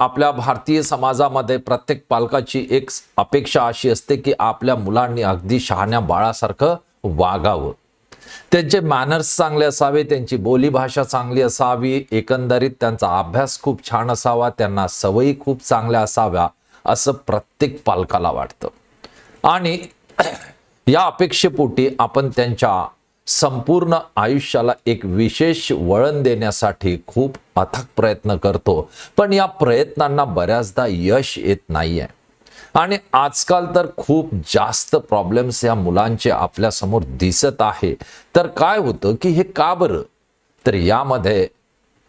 आपल्या भारतीय समाजामध्ये प्रत्येक पालकाची एक अपेक्षा अशी असते की आपल्या मुलांनी अगदी शहाण्या बाळासारखं वागावं. त्यांचे मॅनर्स चांगले असावे त्यांची बोलीभाषा चांगली असावी एकंदरीत त्यांचा अभ्यास खूप छान असावा त्यांना सवयी खूप चांगल्या असाव्या असं प्रत्येक पालकाला वाटतं. आणि या अपेक्षेपोटी आपण त्यांच्या संपूर्ण आयुष्याला एक विशेष वळण देण्यासाठी खूप अथक प्रयत्न करतो. पण या प्रयत्नांना बऱ्याचदा यश येत नाही आहे आणि आजकाल तर खूप जास्त प्रॉब्लेम्स या मुलांचे आपल्यासमोर दिसत आहे. तर काय होतं की हे का बरं? तर यामध्ये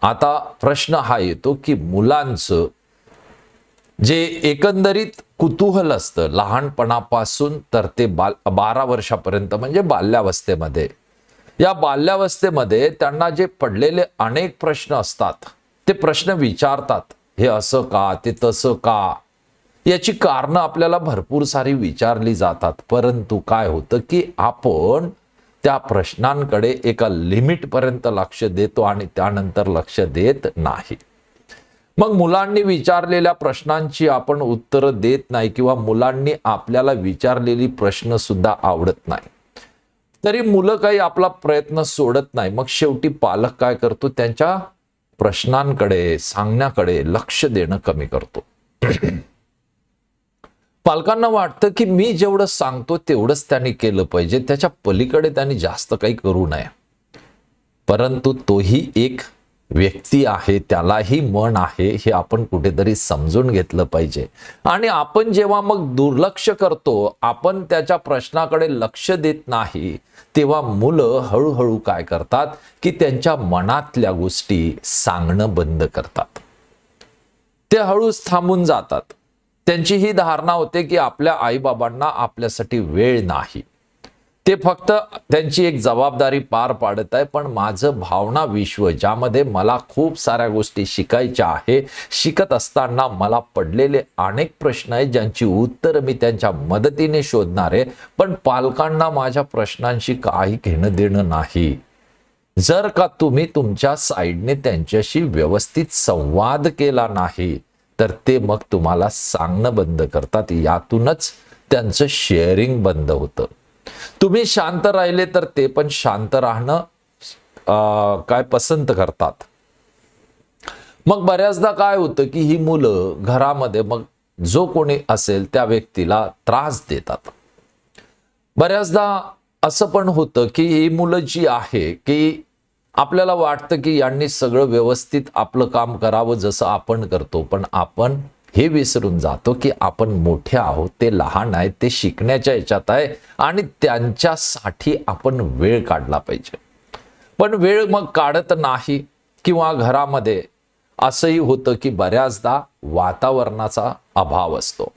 आता प्रश्न हा येतो की मुलांचं जे एकंदरीत कुतूहल असतं लहानपणापासून तर ते बाल बारा वर्षापर्यंत म्हणजे बाल्यावस्थेमध्ये या बाल्यावस्थेमध्ये त्यांना जे पडलेले अनेक प्रश्न असतात ते प्रश्न विचारतात हे असं का? ते तसं का? याची कारणं आपल्याला भरपूर सारी विचारली जातात. परंतु काय होतं की आपण त्या प्रश्नांकडे एका लिमिटपर्यंत लक्ष देतो आणि त्यानंतर लक्ष देत नाही. मग मुलांनी विचारलेल्या प्रश्नांची आपण उत्तरं देत नाही किंवा मुलांनी आपल्याला विचारलेली प्रश्न सुद्धा आवडत नाही. तरी मुलं काही आपला प्रयत्न सोडत नाही. मग शेवटी पालक काय करतो? त्यांच्या प्रश्नांकडे सांगण्याकडे लक्ष देणं कमी करतो. पालकांना वाटतं की मी जेवढं सांगतो तेवढंच त्यांनी केलं पाहिजे. त्याच्या पलीकडे त्यांनी जास्त काही करू नये. परंतु तोही एक व्यक्ती आहे त्यालाही मन आहे हे आपण कुठेतरी समजून घेतलं पाहिजे. आणि आपण जेव्हा मग दुर्लक्ष करतो आपण त्याच्या प्रश्नाकडे लक्ष देत नाही तेव्हा मुलं हळूहळू काय करतात? की त्यांच्या मनातल्या गोष्टी सांगणं बंद करतात. ते हळूच थांबून जातात. त्यांची ही धारणा होते की आपल्या आईबाबांना आपल्यासाठी वेळ नाही. ते फक्त त्यांची एक जबाबदारी पार पाडत आहे पण माझं भावना विश्व ज्यामध्ये मला खूप साऱ्या गोष्टी शिकायच्या आहे. शिकत असताना मला पडलेले अनेक प्रश्न आहेत ज्यांची उत्तर मी त्यांच्या मदतीने शोधणार आहे पण पालकांना माझ्या प्रश्नांशी काही घेणं देणं नाही. जर का तुम्ही तुमच्या साईडने त्यांच्याशी व्यवस्थित संवाद केला नाही तर ते मग तुम्हाला सांगणं बंद करतात. यातूनच त्यांचं शेअरिंग बंद होतं. तुम्ही शांत राहिले तर ते पण शांत राहणं काय पसंत करतात. मग बऱ्याचदा काय होतं की ही मुलं घरामध्ये मग जो कोणी असेल त्या व्यक्तीला त्रास देतात. बऱ्याचदा असं पण होतं की ही मुलं जी आहे की आपल्याला वाटतं की यांनी सगळं व्यवस्थित आपलं काम करावं जसं आपण करतो पण आपण हे विसरून जातो की आपण मोठे आहोत ते लहान आहेत ते शिकण्याच्या याच्यात आहे आणि त्यांच्यासाठी आपण वेळ काढला पाहिजे. पण वेळ मग काढत नाही किंवा घरामध्ये असंही होतं की बऱ्याचदा वातावरणाचा अभाव असतो.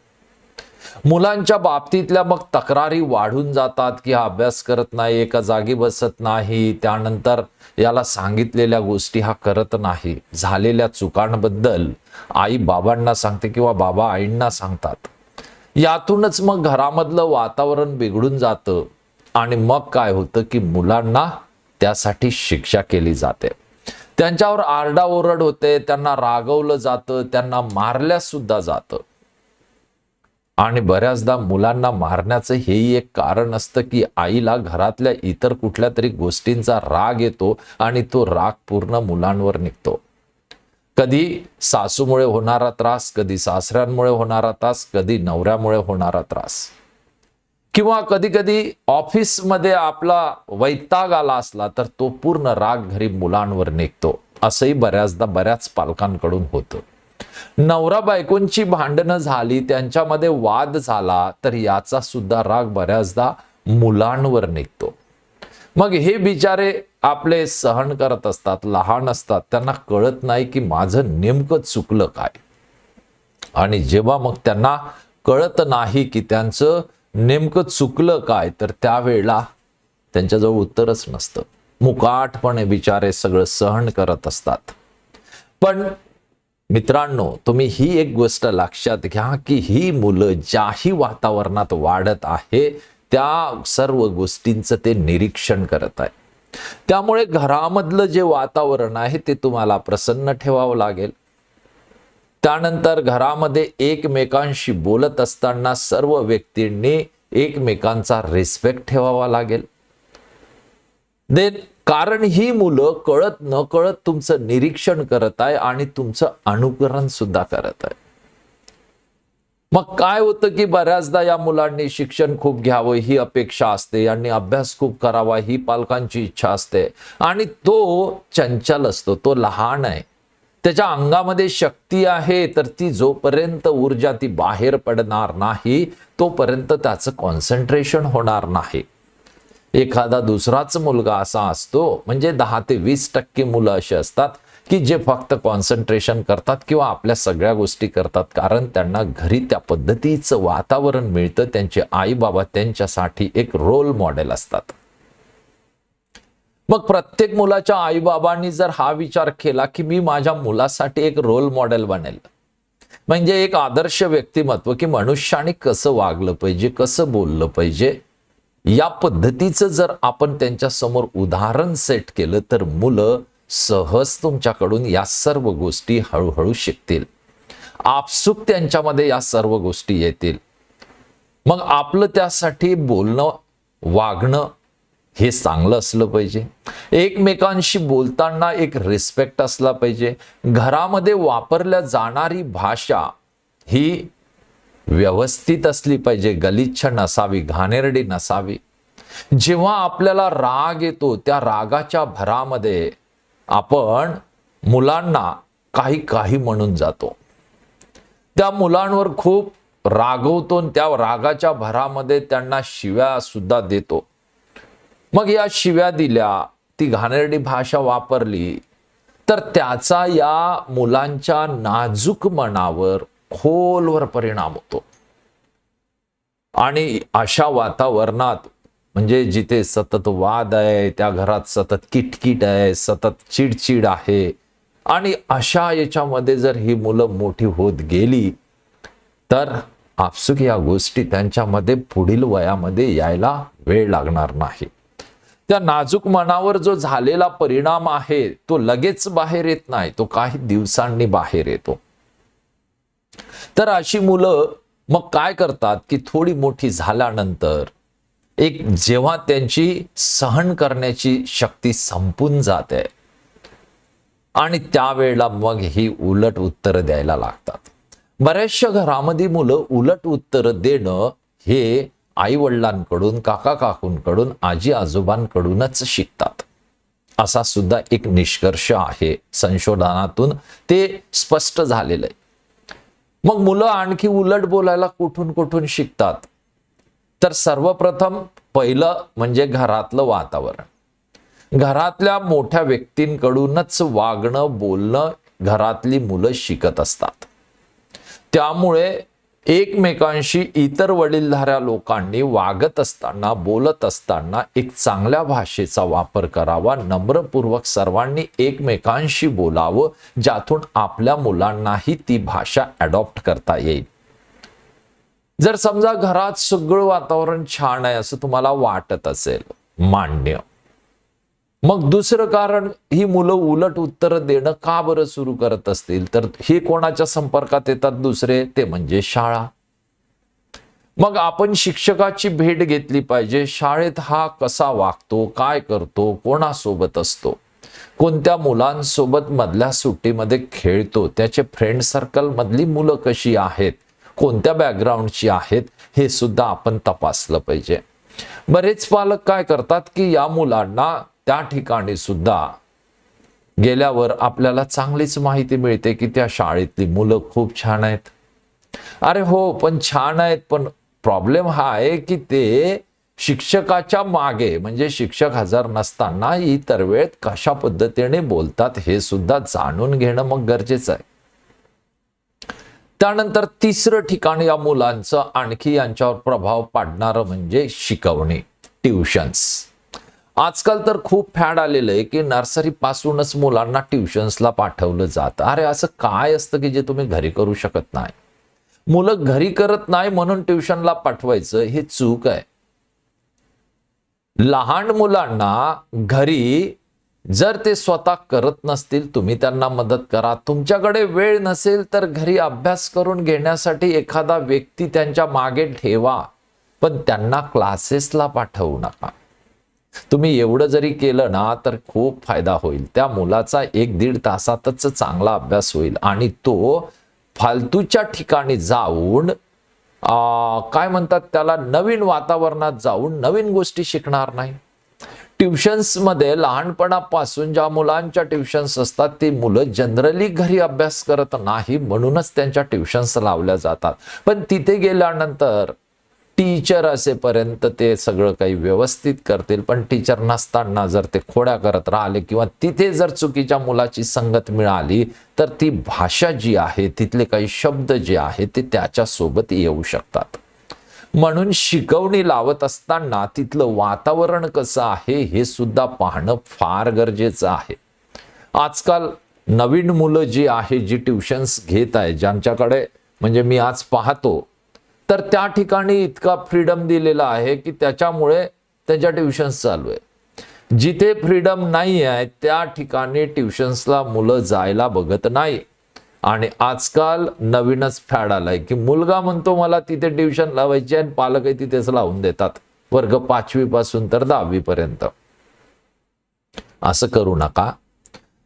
मुलांच्या बाबतीतल्या मग तक्रारी वाढून जातात की हा अभ्यास करत नाही एका जागी बसत नाही त्यानंतर याला सांगितलेल्या गोष्टी हा करत नाही. झालेल्या चुकांबद्दल आई बाबांना सांगते किंवा बाबा आईंना सांगतात. यातूनच मग घरामधलं वातावरण बिघडून जातं आणि मग काय होतं की मुलांना त्यासाठी शिक्षा केली जाते. त्यांच्यावर आरडाओरड होते त्यांना रागवलं जातं त्यांना मारल्यास सुद्धा जातं. आणि बऱ्याचदा मुलांना मारण्याचं हेही एक कारण असतं की आईला घरातल्या इतर कुठल्या तरी गोष्टींचा राग येतो आणि तो राग पूर्ण मुलांवर निघतो. कधी सासूमुळे होणारा त्रास कधी सासऱ्यांमुळे होणारा त्रास कधी नवऱ्यामुळे होणारा त्रास. किंवा कधी कधी ऑफिसमध्ये आपला वैताग आला असला तर तो पूर्ण राग घरी मुलांवर निघतो. असंही बऱ्याचदा बऱ्याच पालकांकडून होतं. नवरा बायकोंची भांडणं झाली त्यांच्यामध्ये वाद झाला तर याचा सुद्धा राग बऱ्याचदा मुलांवर निघतो. मग हे बिचारे आपले सहन करत असतात लहान असतात. त्यांना कळत नाही की माझं नेमकं चुकलं काय. आणि जेव्हा मग त्यांना कळत नाही की त्यांचं नेमकं चुकलं काय तर त्यावेळेला त्यांच्याजवळ उत्तरच नसतं. मुकाटपणे बिचारे सगळं सहन करत असतात. पण मित्रांनो तुम्ही ही एक गोष्ट लक्षात घ्या की ही मुलं ज्याही वातावरणात वाढत आहे त्या सर्व गोष्टींचं ते निरीक्षण करत आहे. त्यामुळे घरामधलं जे वातावरण आहे ते तुम्हाला प्रसन्न ठेवावं लागेल. त्यानंतर घरामध्ये एकमेकांशी बोलत असताना सर्व व्यक्तींनी एकमेकांचा रिस्पेक्ट ठेवावा लागेल. देन कारण ही मुलं कळत न कळत तुमचं निरीक्षण करत आहे आणि तुमचं अनुकरण सुद्धा करत आहे. मग काय होतं की बऱ्याचदा या मुलांनी शिक्षण खूप घ्यावं ही अपेक्षा असते यांनी अभ्यास खूप करावा ही पालकांची इच्छा असते. आणि तो चंचल असतो तो लहान आहे. त्याच्या अंगामध्ये शक्ती आहे तर ती जोपर्यंत ऊर्जा ती बाहेर पडणार नाही तोपर्यंत त्याचं कॉन्सन्ट्रेशन होणार नाही. एखादा दुसराच मुलगा असा असतो म्हणजे दहा ते वीस टक्के मुलं अशी असतात की जे फक्त कॉन्सन्ट्रेशन करतात किंवा आपल्या सगळ्या गोष्टी करतात कारण त्यांना घरी त्या पद्धतीचं वातावरण मिळतं त्यांचे आई बाबा त्यांच्यासाठी एक रोल मॉडेल असतात. मग प्रत्येक मुलाच्या आईबाबांनी जर हा विचार केला की मी माझ्या मुलासाठी एक रोल मॉडेल बनेल म्हणजे एक आदर्श व्यक्तिमत्व की मनुष्याने कसं वागलं पाहिजे कसं बोललं पाहिजे या पद्धतीचं जर आपण त्यांच्यासमोर उदाहरण सेट केलं तर मुलं सहज तुमच्याकडून या सर्व गोष्टी हळूहळू शिकतील. आपसुक त्यांच्यामध्ये या सर्व गोष्टी येतील. मग आपलं त्यासाठी बोलणं वागणं हे चांगलं असलं पाहिजे. एकमेकांशी बोलताना एक रिस्पेक्ट असला पाहिजे. घरामध्ये वापरल्या जाणारी भाषा ही व्यवस्थित असली पाहिजे. गलिच्छ नसावी घाणेरडी नसावी. जेव्हा आपल्याला राग येतो त्या रागाच्या भरामध्ये आपण मुलांना काही काही म्हणून जातो. त्या मुलांवर खूप रागवतो आणि त्या रागाच्या भरामध्ये त्यांना शिव्या सुद्धा देतो. मग या शिव्या दिल्या ती घाणेरडी भाषा वापरली तर त्याचा या मुलांच्या नाजूक मनावर खोलवर परिणाम होतो. आणि अशा वातावरणात म्हणजे जिथे सतत वाद आहे त्या घरात सतत किटकिट आहे सतत चिडचिड आहे. आणि अशा याच्यामध्ये जर ही मुलं मोठी होत गेली तर आपसुक या गोष्टी त्यांच्यामध्ये पुढील वयामध्ये यायला वेळ लागणार नाही. त्या नाजूक मनावर जो झालेला परिणाम आहे तो लगेच बाहेर येत नाही तो काही दिवसांनी बाहेर येतो. तर अशी मुलं मग काय करतात की थोडी मोठी झाल्यानंतर एक जेव्हा त्यांची सहन करण्याची शक्ती संपून जाते आणि त्यावेळेला मग ही उलट उत्तर द्यायला लागतात. बऱ्याचशा घरामध्ये मुलं उलट उत्तर देणं हे आई वडिलांकडून काका काकूंकडून आजी आजोबांकडूनच शिकतात. असा सुद्धा एक निष्कर्ष आहे संशोधनातून. ते स्पष्ट झालेलं आहे. मग मुलं आणखी उलट बोलायला कुठून कुठून शिकतात? तर सर्वप्रथम पहिलं म्हणजे घरातलं वातावरण. घरातल्या मोठ्या व्यक्तींकडूनच वागणं बोलणं घरातली मुलं शिकत असतात. त्यामुळे एकमेकांशी इतर वडीलधाऱ्या लोकांनी वागत असताना बोलत असताना एक चांगल्या भाषेचा वापर करावा नम्रपूर्वक सर्वांनी एकमेकांशी बोलावं ज्यातून आपल्या मुलांनाही ती भाषा अडॉप्ट करता येईल. जर समजा घरात सगळं वातावरण छान आहे असं तुम्हाला वाटत असेल मान्य. मग दुसरं कारण ही मुलं उलट उत्तर देणं का बरं सुरू करत असतील? तर हे कोणाच्या संपर्कात येतात दुसरे? ते म्हणजे शाळा. मग आपण शिक्षकाची भेट घेतली पाहिजे. शाळेत हा कसा वागतो काय करतो कोणासोबत असतो? कोणत्या मुलांसोबत मधल्या सुट्टीमध्ये खेळतो? त्याचे फ्रेंड सर्कल मधली मुलं कशी आहेत? कोणत्या बॅकग्राऊंडची आहेत हे सुद्धा आपण तपासलं पाहिजे. बरेच पालक काय करतात की या मुलांना त्या ठिकाणी सुद्धा गेल्यावर आपल्याला चांगलीच माहिती मिळते की त्या शाळेतली मुलं खूप छान आहेत. अरे हो पण छान आहेत पण प्रॉब्लेम हा आहे की ते शिक्षकाच्या मागे म्हणजे शिक्षक हजर नसताना इतर वेळेत कशा पद्धतीने बोलतात हे सुद्धा जाणून घेणं मग गरजेचं आहे. त्यानंतर तिसरं ठिकाण या मुलांचं आणखी यांच्यावर प्रभाव पाडणारं म्हणजे शिकवणे ट्युशन्स आजकाल तर खूप फॅड आलेलं आहे की नर्सरी पासूनच मुलांना ट्युशन्सला पाठवलं जातं. अरे असं काय असतं की जे तुम्ही घरी करू शकत नाही? मुलं घरी करत नाही म्हणून ट्युशनला पाठवायचं हे चूक आहे. लहान मुलांना घरी जर ते स्वतः करत नसतील तुम्ही त्यांना मदत करा. तुमच्याकडे वेळ नसेल तर घरी अभ्यास करून घेण्यासाठी एखादा व्यक्ती त्यांच्या मागे ठेवा. पण त्यांना क्लासेसला पाठवू नका. तुम्ही एवढं जरी केलं ना तर खूप फायदा होईल. त्या मुलाचा एक दीड तासातच चांगला अभ्यास होईल. आणि तो फालतूच्या ठिकाणी जाऊन काय म्हणतात त्याला नवीन वातावरणात जाऊन नवीन गोष्टी शिकणार नाही. ट्युशन्समध्ये लहानपणापासून ज्या मुलांच्या ट्युशन्स असतात ती मुलं जनरली घरी अभ्यास करत नाही म्हणूनच त्यांच्या ट्युशन्स लावल्या जातात. पण तिथे गेल्यानंतर टीचर असेपर्यंत ते सगळं काही व्यवस्थित करतील पण टीचर नसताना जर ते खोड्या करत राहिले किंवा तिथे जर चुकीच्या मुलाची संगत मिळाली तर ती भाषा जी आहे तिथले काही शब्द जे आहे ते त्याच्यासोबत येऊ शकतात. म्हणून शिकवणी लावत असताना तिथलं वातावरण कसं आहे हे सुद्धा पाहणं फार गरजेचं आहे. आजकाल नवीन मुलं जी आहे जी ट्युशन्स घेत आहे ज्यांच्याकडे म्हणजे मी आज पाहतो तर त्या ठिकाणी इतका फ्रीडम दिलेला आहे की त्याच्यामुळे त्यांच्या ट्युशन्स चालू आहे. जिथे फ्रीडम नाही आहे त्या ठिकाणी ट्युशन्सला मुलं जायला बघत नाही. आणि आजकाल नवीनच फॅड आलाय की मुलगा म्हणतो मला तिथे ट्युशन लावायची आणि पालकही तिथेच लावून देतात. वर्ग पाचवी पासून तर दहावी पर्यंत. असं करू नका.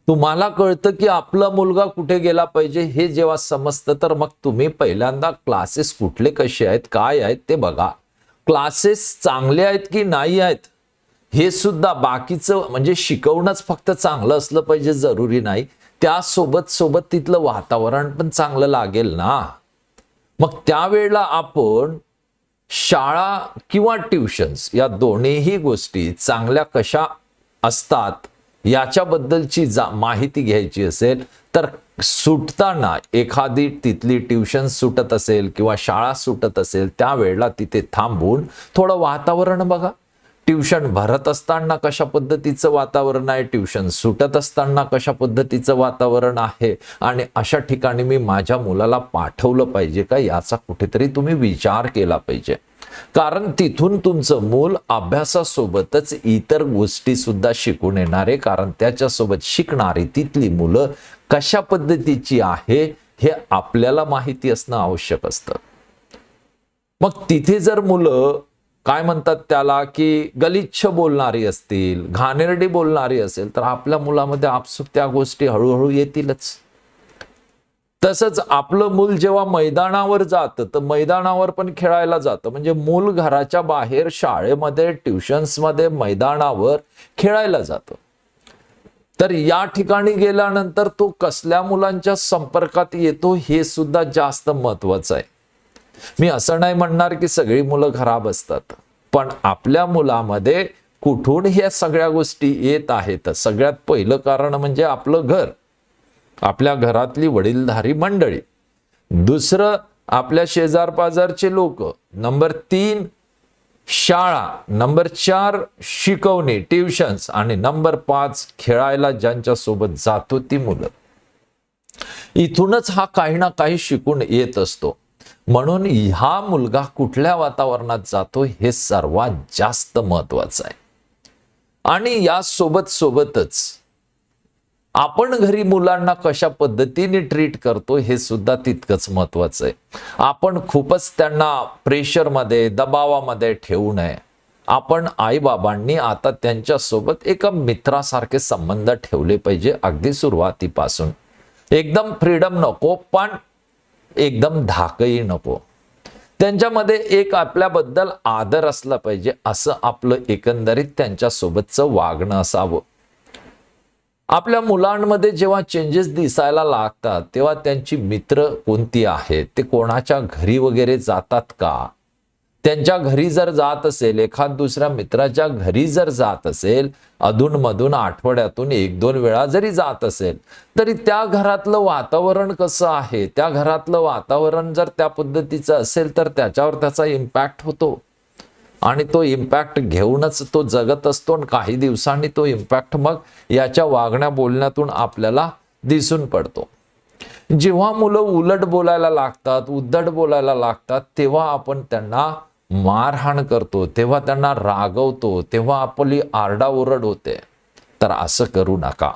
तुम्हाला कळतं की आपला मुलगा कुठे गेला पाहिजे हे जेव्हा समजतं तर मग तुम्ही पहिल्यांदा क्लासेस कुठले कसे आहेत काय आहेत ते बघा. क्लासेस चांगले आहेत की नाही आहेत हे सुद्धा बाकीचं म्हणजे शिकवणंच फक्त चांगलं असलं पाहिजे जरुरी नाही. त्यासोबत सोबत तिथलं वातावरण पण चांगलं लागेल ना? मग त्यावेळेला आपण शाळा किंवा ट्युशन्स या दोन्हीही गोष्टी चांगल्या कशा असतात याच्याबद्दलची जा माहिती घ्यायची असेल तर सुटताना एखादी तिथली ट्युशन सुटत असेल किंवा शाळा सुटत असेल त्यावेळेला तिथे थांबून थोडं वातावरण बघा. ट्युशन भरत असताना कशा पद्धतीचं वातावरण आहे? ट्युशन सुटत असताना कशा पद्धतीचं वातावरण आहे? आणि अशा ठिकाणी मी माझ्या मुलाला पाठवलं पाहिजे का? याचा कुठेतरी तुम्ही विचार केला पाहिजे. कारण तिथून तुमचं मूल अभ्यासासोबतच इतर गोष्टी सुद्धा शिकून येणारे कारण त्याच्यासोबत शिकणारी तिथली मुलं कशा पद्धतीची आहे हे आपल्याला माहिती असणं आवश्यक असतं. मग तिथे जर मुलं काय म्हणतात त्याला की गलिच्छ बोलणारी असतील घाणेरडी बोलणारी असेल तर आपल्या मुलामध्ये आपसूक त्या गोष्टी हळूहळू येतीलच. तसंच आपलं मूल जेव्हा मैदानावर जातं तर मैदानावर पण खेळायला जातं. म्हणजे मूल घराच्या बाहेर शाळेमध्ये ट्युशन्समध्ये मैदानावर खेळायला जातं. तर या ठिकाणी गेल्यानंतर तो कसल्या मुलांच्या संपर्कात येतो हे सुद्धा जास्त महत्वाचं आहे. मी असं नाही म्हणणार की सगळी मुलं खराब असतात पण आपल्या मुलामध्ये कुठून ह्या सगळ्या गोष्टी येत आहेत? सगळ्यात पहिलं कारण म्हणजे आपलं घर आपल्या घरातली वडीलधारी मंडळी. दुसरं आपल्या शेजार पाजारचे लोक. नंबर तीन शाळा. नंबर चार शिकवणी ट्युशन्स. आणि नंबर पाच खेळायला ज्यांच्या सोबत जातो ती मुलं. इथूनच हा काही ना काही शिकून येत असतो. म्हणून हा मुलगा कुठल्या वातावरणात जातो हे सर्वात जास्त महत्वाचं आहे. आणि या सोबत सोबतच आपण घरी मुलांना कशा पद्धतीने ट्रीट करतो हे सुद्धा तितकंच महत्वाचं आहे. आपण खूपच त्यांना प्रेशरमध्ये दबावामध्ये ठेवू नये. आपण आईबाबांनी आता त्यांच्यासोबत एका मित्रासारखे संबंध ठेवले पाहिजे अगदी सुरुवातीपासून. एकदम फ्रीडम नको पण एकदम धाकही नको. त्यांच्यामध्ये एक आपल्याबद्दल आदर असला पाहिजे असं आपलं एकंदरीत त्यांच्यासोबतचं वागणं असावं. आपल्या मुलांमध्ये जेव्हा चेंजेस दिसायला लागतात तेव्हा त्यांची मित्र कोणती आहेत? ते कोणाच्या घरी वगैरे जातात का? त्यांच्या घरी जर जात असेल एखाद दुसऱ्या मित्राच्या घरी जर जात असेल अधूनमधून आठवड्यातून एक दोन वेळा जरी जात असेल तरी त्या घरातलं वातावरण कसं आहे? त्या घरातलं वातावरण जर त्या पद्धतीचं असेल तर त्याच्यावर त्याचा इम्पॅक्ट होतो. आणि तो इम्पॅक्ट घेऊनच तो जगत असतो आणि काही दिवसांनी तो इम्पॅक्ट मग याच्या वागण्या बोलण्यातून आपल्याला दिसून पडतो. जेव्हा मुलं उलट बोलायला लागतात उद्धट बोलायला लागतात तेव्हा आपण त्यांना मारहाण करतो तेव्हा त्यांना रागवतो तेव्हा आपली आरडाओरड होते तर असं करू नका.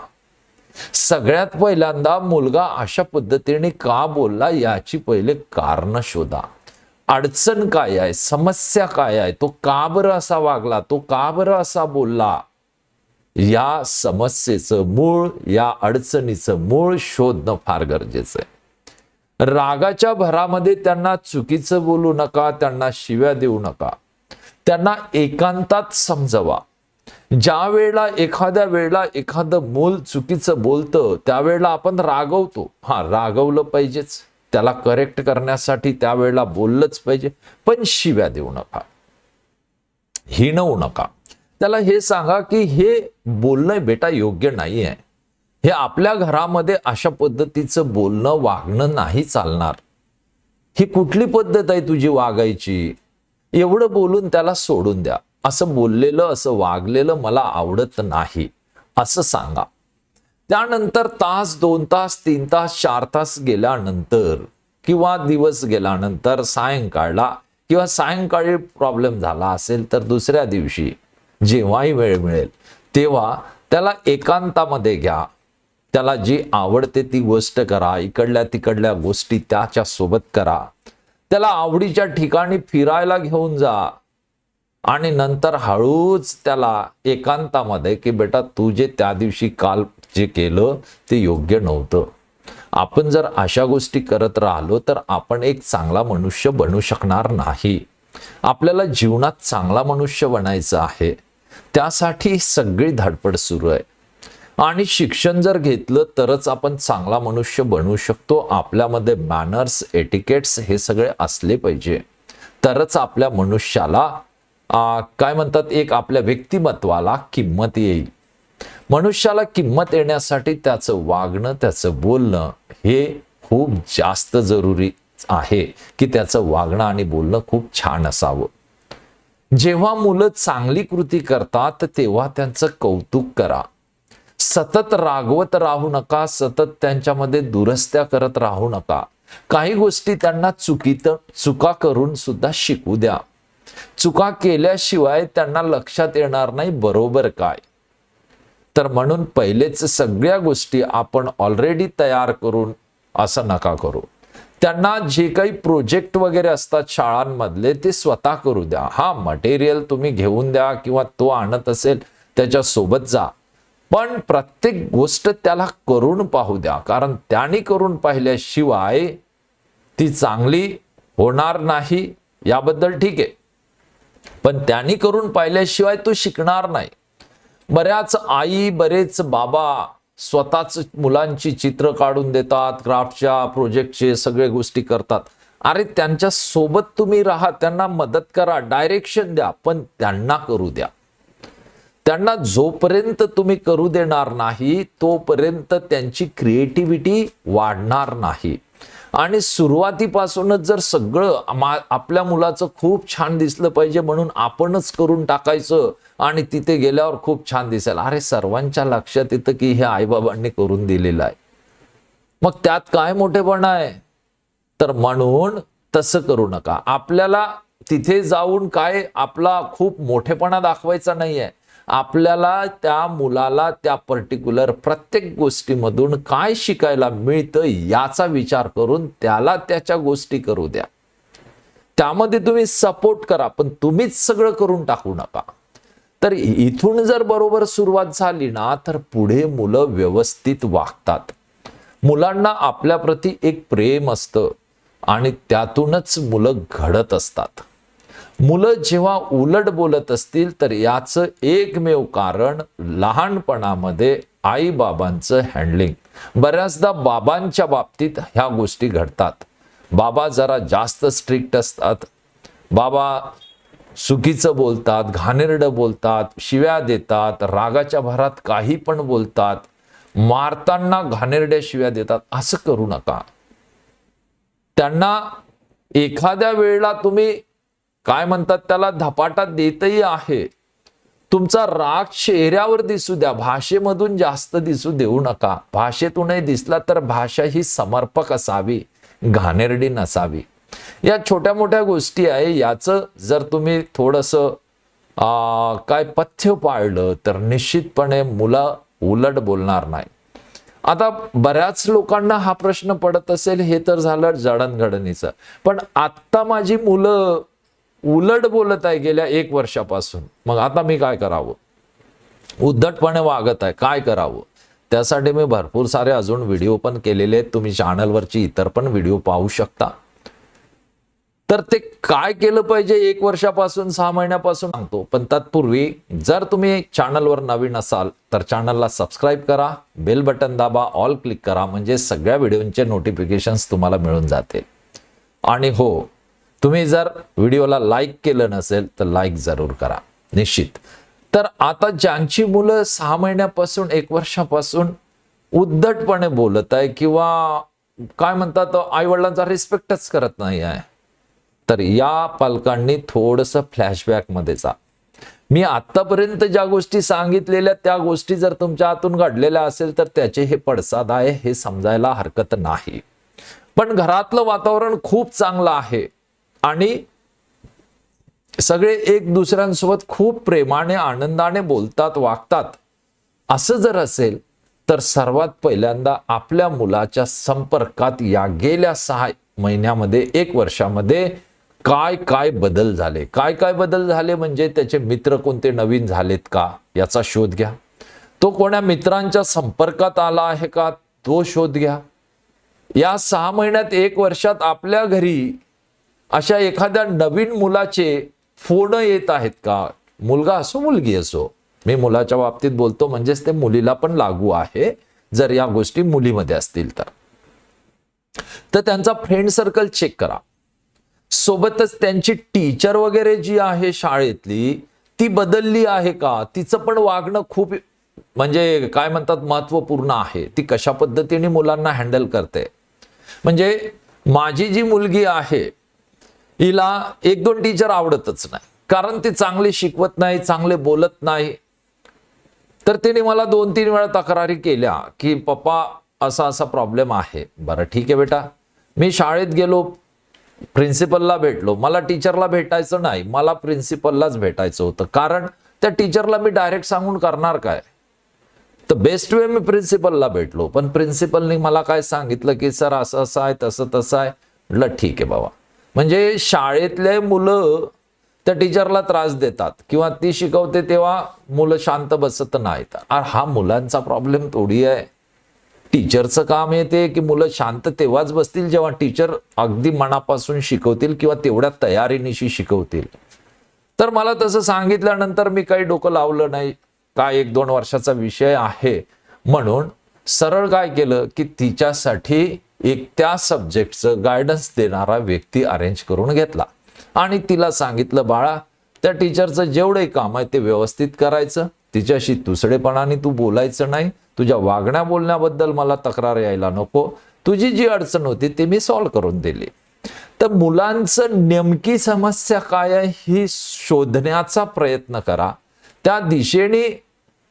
सगळ्यात पहिल्यांदा मुलगा अशा पद्धतीने का बोलला याची पहिले कारण शोधा. अडचण काय आहे? समस्या काय आहे? तो का बरं असा वागला? तो का बरं असा बोलला? या समस्येचं मूळ या अडचणीचं मूळ शोधणं फार गरजेचं आहे. रागाच्या भरामध्ये त्यांना चुकीचं बोलू नका त्यांना शिव्या देऊ नका. त्यांना एकांतात समजवा. ज्या वेळेला एखाद्या वेळेला एखादं मूल चुकीचं बोलतं त्यावेळेला आपण रागवतो. हा रागवलं पाहिजेच. त्याला करेक्ट करण्यासाठी त्यावेळेला बोललंच पाहिजे. पण शिव्या देऊ नका. हिणवू नका. त्याला हे सांगा की हे बोलणं बेटा योग्य नाही आहे हे आपल्या घरामध्ये अशा पद्धतीचं बोलणं वागणं नाही चालणार. ही कुठली पद्धत आहे तुझी वागायची? एवढं बोलून त्याला सोडून द्या. असं बोललेलं असं वागलेलं मला आवडत नाही. असं सांगा. त्यानंतर तास दोन तास तीन तास चार तास गेल्यानंतर किंवा दिवस गेल्यानंतर सायंकाळला किंवा सायंकाळी प्रॉब्लेम झाला असेल तर दुसऱ्या दिवशी जेव्हाही वेळ मिळेल तेव्हा त्याला एकांतामध्ये घ्या. त्याला जी आवडते ती गोष्ट करा इकडल्या तिकडल्या गोष्टी त्याच्या सोबत करा. त्याला आवडीच्या ठिकाणी फिरायला घेऊन जा. आणि नंतर हळूच त्याला एकांतामध्ये की बेटा तू जे त्या दिवशी काल जे केलं ते योग्य नव्हतं. आपण जर अशा गोष्टी करत राहिलो तर आपण एक चांगला मनुष्य बनू शकणार नाही. आपल्याला जीवनात चांगला मनुष्य बनायचं आहे. त्यासाठी सगळी धडपड सुरू आहे. आणि शिक्षण जर घेतलं तरच आपण चांगला मनुष्य बनू शकतो. आपल्यामध्ये मॅनर्स एटिकेट्स हे सगळे असले पाहिजे. तरच आपल्या मनुष्याला काय म्हणतात एक आपल्या व्यक्तिमत्वाला किंमत येईल. मनुष्याला किंमत येण्यासाठी त्याचं वागणं त्याचं बोलणं हे खूप जास्त जरुरी आहे की त्याचं वागणं आणि बोलणं खूप छान असावं. जेव्हा मुलं चांगली कृती करतात तेव्हा त्यांचं कौतुक करा. सतत रागवत राहू नका सतत त्यांच्यामध्ये दुरस्त्या करत राहू नका. काही गोष्टी त्यांना चुकीत चुका करून सुद्धा शिकू द्या. चुका केल्याशिवाय त्यांना लक्षात येणार नाही बरोबर काय. तर म्हणून पहिलेच सगळ्या गोष्टी आपण ऑलरेडी तयार करून असं नका करू. त्यांना जे काही प्रोजेक्ट वगैरे असतात शाळांमधले ते स्वतः करू द्या. हा मटेरियल तुम्ही घेऊन द्या किंवा तो आणत असेल त्याच्यासोबत जा. पण प्रत्येक गोष्ट त्याला करून पाहू द्या. कारण त्याने करून पाहिल्याशिवाय ती चांगली होणार नाही याबद्दल ठीक आहे. पण त्यांनी करून पाहिल्याशिवाय तो शिकणार नाही. बऱ्याच आई बरेच बाबा स्वतःच मुलांची चित्र काढून देतात क्राफ्टच्या प्रोजेक्टचे सगळे गोष्टी करतात. अरे त्यांच्यासोबत तुम्ही राहा त्यांना मदत करा डायरेक्शन द्या पण त्यांना करू द्या. त्यांना जोपर्यंत तुम्ही करू देणार नाही तोपर्यंत त्यांची क्रिएटिव्हिटी वाढणार नाही. आणि सुरुवातीपासूनच जर सगळं आपल्या मुलाचं खूप छान दिसलं पाहिजे म्हणून आपणच करून टाकायचं आणि तिथे गेल्यावर खूप छान दिसेल. अरे सर्वांच्या लक्षात येतं की हे आईबाबांनी करून दिलेलं आहे. मग त्यात काय मोठेपणा आहे? तर म्हणून तसं करू नका. आपल्याला तिथे जाऊन काय आपला खूप मोठेपणा दाखवायचा नाहीये. आपल्याला त्या मुलाला त्या पर्टिक्युलर प्रत्येक गोष्टीमधून काय शिकायला मिळतं याचा विचार करून त्याला त्याच्या गोष्टी करू द्या. त्यामध्ये तुम्ही सपोर्ट करा पण तुम्हीच सगळं करून टाकू नका. तर इथून जर बरोबर सुरुवात झाली ना तर पुढे मुलं व्यवस्थित वागतात. मुलांना आपल्याप्रती एक प्रेम असतं आणि त्यातूनच मुलं घडत असतात. मुलं जेव्हा उलट बोलत असतील तर याचं एकमेव कारण लहानपणामध्ये आई बाबांचं हँडलिंग बऱ्याचदा बाबांच्या बाबतीत ह्या गोष्टी घडतात. बाबा जरा जास्त स्ट्रिक्ट असतात. बाबा चुकीचं बोलतात घाणेरडं बोलतात शिव्या देतात रागाच्या भरात काही पण बोलतात. मारताना घाणेरड्या शिव्या देतात. असं करू नका. त्यांना एखाद्या वेळेला तुम्ही काय म्हणतात त्याला? धपाटा देतही आहे. तुमचा राग चेहऱ्यावर दिसू द्या. भाषेमधून जास्त दिसू देऊ नका. भाषेतूनही दिसला तर भाषा ही समर्पक असावी. घाणेरडी नसावी. या छोट्या मोठ्या गोष्टी आहे. याचं जर तुम्ही थोडंसं काय पथ्य पाळलं तर निश्चितपणे मुलं उलट बोलणार नाही. आता बऱ्याच लोकांना हा प्रश्न पडत असेल. हे तर झालं जडणघडणीचं. पण आत्ता माझी मुलं उलट बोलत आहे गेल्या एक वर्षापासून. मग आता मी काय करावं? उद्धटपणे वागत आहे. काय करावं? त्यासाठी मी भरपूर सारे अजून व्हिडिओ पण केलेले आहेत. तुम्ही चॅनलवरची इतर पण व्हिडिओ पाहू शकता. तर ते काय केलं पाहिजे एक वर्षापासून सहा महिन्यापासून? सांगतो. पण तत्पूर्वी जर तुम्ही चॅनलवर नवीन असाल तर चॅनलला सबस्क्राईब करा बेल बटन दाबा ऑल क्लिक करा म्हणजे सगळ्या व्हिडिओचे नोटिफिकेशन्स तुम्हाला मिळून जातील. आणि हो तुम्ही जर व्हिडिओला लाईक केलं नसेल तर लाईक जरूर करा निश्चित. तर आता ज्यांची मुलं सहा महिन्यापासून एक वर्षापासून उद्धटपणे बोलत आहे किंवा काय म्हणतात आई वडिलांचा रिस्पेक्टच करत नाही आहे तर या पालकांनी थोडंसं फ्लॅशबॅकमध्ये जा. मी आतापर्यंत ज्या गोष्टी सांगितलेल्या त्या गोष्टी जर तुमच्या हातून घडलेल्या असेल तर त्याचे हे पडसाद आहे हे समजायला हरकत नाही. पण घरातलं वातावरण खूप चांगलं आहे. आणि सगळे एक दुसऱ्यांसोबत खूप प्रेमाने आनंदाने बोलतात वागतात. असं जर असेल तर सर्वात पहिल्यांदा आपल्या मुलाच्या संपर्कात या गेल्या सहा महिन्यामध्ये एक वर्षामध्ये काय काय बदल झाले? काय काय बदल झाले म्हणजे त्याचे मित्र कोणते नवीन झालेत का? याचा शोध घ्या. तो कोण्या मित्रांच्या संपर्कात आला आहे का? तो शोध घ्या. या सहा महिन्यात एक वर्षात आपल्या घरी अशा एखाद्या नवीन मुलाचे फोन येत आहेत का? मुलगा असो मुलगी असो. मी मुलाच्या बाबतीत बोलतो म्हणजेच ते मुलीला पण लागू आहे जर या गोष्टी मुलीमध्ये असतील तर. तर त्यांचा फ्रेंड सर्कल चेक करा. सोबतच त्यांची टीचर वगैरे जी आहे शाळेतली ती बदलली आहे का? तिचं पण वागणं खूप म्हणजे काय म्हणतात महत्त्वपूर्ण आहे. ती कशा पद्धतीने मुलांना हँडल करते? म्हणजे माझी जी मुलगी आहे हिला एक दोन टीचर आवडतच नाही. कारण ती चांगले शिकवत नाही चांगले बोलत नाही. तर तिने मला दोन तीन वेळा तक्रारी केल्या की पप्पा असा असा प्रॉब्लेम आहे. बरं ठीक आहे बेटा. मी शाळेत गेलो प्रिन्सिपलला भेटलो. मला टीचरला भेटायचं नाही. मला प्रिन्सिपललाच भेटायचं होतं. कारण त्या टीचरला मी डायरेक्ट सांगून करणार काय? तर बेस्ट वे मी प्रिन्सिपलला भेटलो. पण प्रिन्सिपलनी मला काय सांगितलं की सर असं असं आहे तसं तसं आहे. म्हटलं ठीक आहे बाबा. म्हणजे शाळेतले मुलं त्या टीचरला त्रास देतात. किंवा ती शिकवते तेव्हा मुलं शांत बसत नाहीत. अरे हा मुलांचा प्रॉब्लेम थोडी आहे. टीचरचं काम येते की मुलं शांत तेव्हाच बसतील जेव्हा टीचर अगदी मनापासून शिकवतील किंवा तेवढ्या तयारीनिशी शिकवतील. तर मला तसं सांगितल्यानंतर मी काही डोकं लावलं नाही. काय एक दोन वर्षाचा विषय आहे. म्हणून सरळ काय केलं की तिच्यासाठी एक त्या सब्जेक्टचं गायडन्स देणारा व्यक्ती अरेंज करून घेतला. आणि तिला सांगितलं बाळा त्या टीचरचं जेवढे काम आहे ते व्यवस्थित करायचं. तिच्याशी तुसडेपणाने तू बोलायचं नाही. तुझ्या वागण्या बोलण्याबद्दल मला तक्रार यायला नको. तुझी जी अडचण होती ती मी सॉल्व्ह करून दिली. तर मुलांचं नेमकी समस्या काय आहे ही शोधण्याचा प्रयत्न करा. त्या दिशेने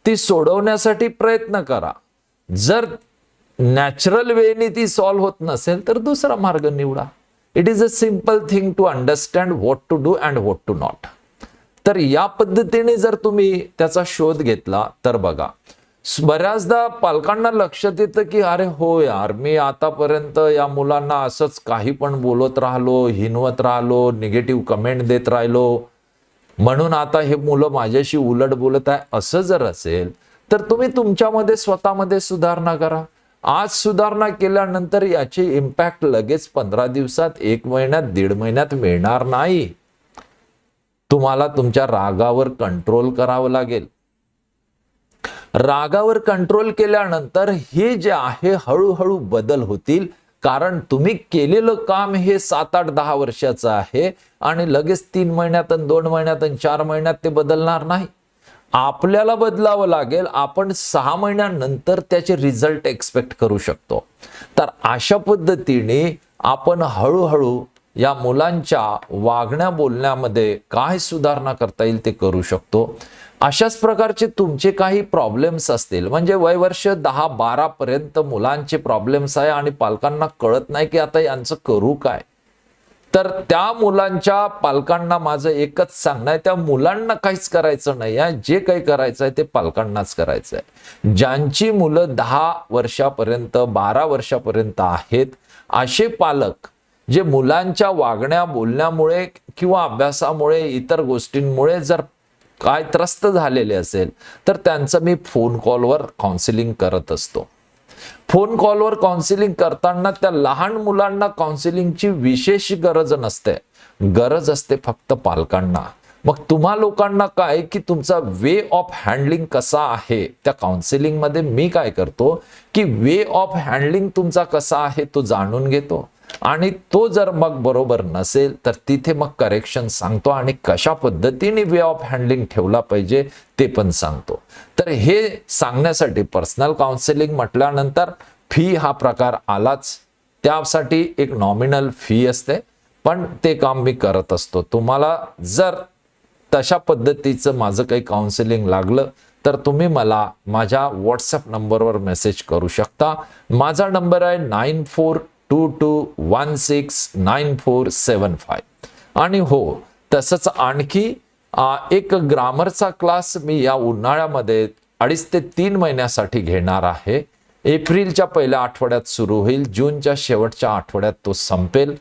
ती सोडवण्यासाठी प्रयत्न करा. जर नॅचरल वेने ती सॉल्व्ह होत नसेल तर दुसरा मार्ग निवडा. It is a simple thing to understand what to do and what to not तर या पद्धतीने जर तुम्ही त्याचा शोध घेतला तर बघा. बऱ्याचदा पालकांना लक्षात येतं की अरे हो यार मी आतापर्यंत या मुलांना असंच काही पण बोलत राहिलो हिनवत राहिलो निगेटिव्ह कमेंट देत राहिलो. म्हणून आता हे मुलं माझ्याशी उलट बोलत आहे असं जर असेल तर तुम्ही तुमच्यामध्ये स्वतःमध्ये सुधारणा करा. आज सुधारणा केल्यानंतर याचे इम्पॅक्ट लगेच पंधरा दिवसात एक महिन्यात दीड महिन्यात मिळणार नाही. तुम्हाला तुमच्या रागावर कंट्रोल करावं लागेल. रागावर कंट्रोल केल्यानंतर हे जे आहे हळूहळू बदल होतील. कारण तुम्ही केलेलं काम हे सात आठ दहा वर्षाचं आहे आणि लगेच तीन महिन्यात आणि दोन महिन्यात आणि चार महिन्यात ते बदलणार नाही. आपल्याला बदलावं लागेल. आपण सहा महिन्यानंतर त्याचे रिझल्ट एक्सपेक्ट करू शकतो. तर अशा पद्धतीने आपण हळूहळू या मुलांच्या वागण्या बोलण्यामध्ये काय सुधारणा करता येईल ते करू शकतो. अशाच प्रकारचे तुमचे काही प्रॉब्लेम्स असतील. म्हणजे वयवर्ष दहा बारा पर्यंत मुलांचे प्रॉब्लेम्स आहे आणि पालकांना कळत नाही की आता यांचं करू काय. तर त्या मुलांच्या पालकांना माझं एकच सांगणं आहे त्या मुलांना काहीच करायचं नाही आहे. जे काही करायचं आहे ते पालकांनाच करायचं आहे. ज्यांची मुलं दहा वर्षापर्यंत बारा वर्षापर्यंत आहेत असे पालक जे मुलांच्या वागण्या बोलण्यामुळे किंवा अभ्यासामुळे इतर गोष्टींमुळे जर काय त्रस्त झालेले असेल तर त्यांचं मी फोन कॉलवर काउन्सिलिंग करत असतो. फोन कॉलवर काउन्सिलिंग करताना त्या लहान मुलांना काउन्सिलिंगची विशेष गरज नसते. गरज असते फक्त पालकांना. मग तुम्हा लोकांना काय की तुमचा वे ऑफ हँडलिंग कसा आहे? त्या काउन्सिलिंगमध्ये मी काय करतो की वे ऑफ हँडलिंग तुमचा कसा आहे तो जाणून घेतो. आणि तो जर मग बरोबर नसेल तर तिथे मग करेक्शन सांगतो आणि कशा पद्धतीने वे ऑफ हँडलिंग ठेवला पाहिजे ते पण सांगतो. तर हे सांगण्यासाठी पर्सनल काउन्सिलिंग म्हटल्यानंतर फी हा प्रकार आलाच. त्यासाठी एक नॉमिनल फी असते. पण ते काम मी करत असतो. तुम्हाला जर तशा पद्धतीचं माझं काही काउन्सिलिंग लागलं तर तुम्ही मला माझ्या व्हॉट्सअप नंबरवर मेसेज करू शकता. माझा नंबर आहे nine four two two one six nine four seven five आणि हो तसंच आणखी एक ग्रामरचा क्लास मी या उन्हाळ्यामध्ये अडीच ते तीन महिन्यासाठी घेणार आहे. एप्रिलच्या पहिल्या आठवड्यात सुरू होईल जूनच्या शेवटच्या आठवड्यात तो संपेल.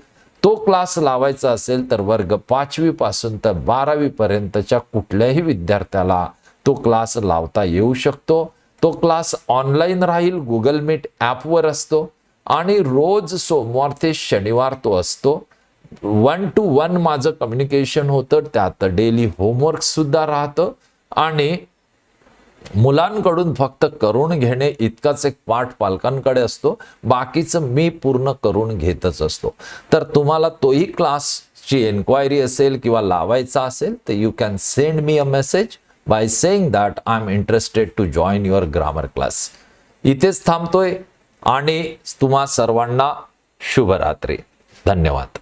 तो क्लास लावायचा असेल तर वर्ग पाचवीपासून तर बारावीपर्यंतच्या कुठल्याही विद्यार्थ्याला तो क्लास लावता येऊ शकतो. तो क्लास ऑनलाईन राहील गुगल मीट ॲपवर असतो आणि रोज सोमवार ते शनिवार तो असतो. वन टू वन माझं कम्युनिकेशन होतं त्यात डेली होमवर्कसुद्धा राहतं आणि मुलांकडून फक्त करून घेणे इतकाच एक पाठ पालकांकडे असतो. बाकीचं मी पूर्ण करून घेतच असतो. तर तुम्हाला तोही क्लासची एन्क्वायरी असेल किंवा लावायचा असेल तर you can send me a message by saying that I am interested to join your grammar class इथेच थांबतोय आणि तुम्हा सर्वांना शुभरात्री. धन्यवाद.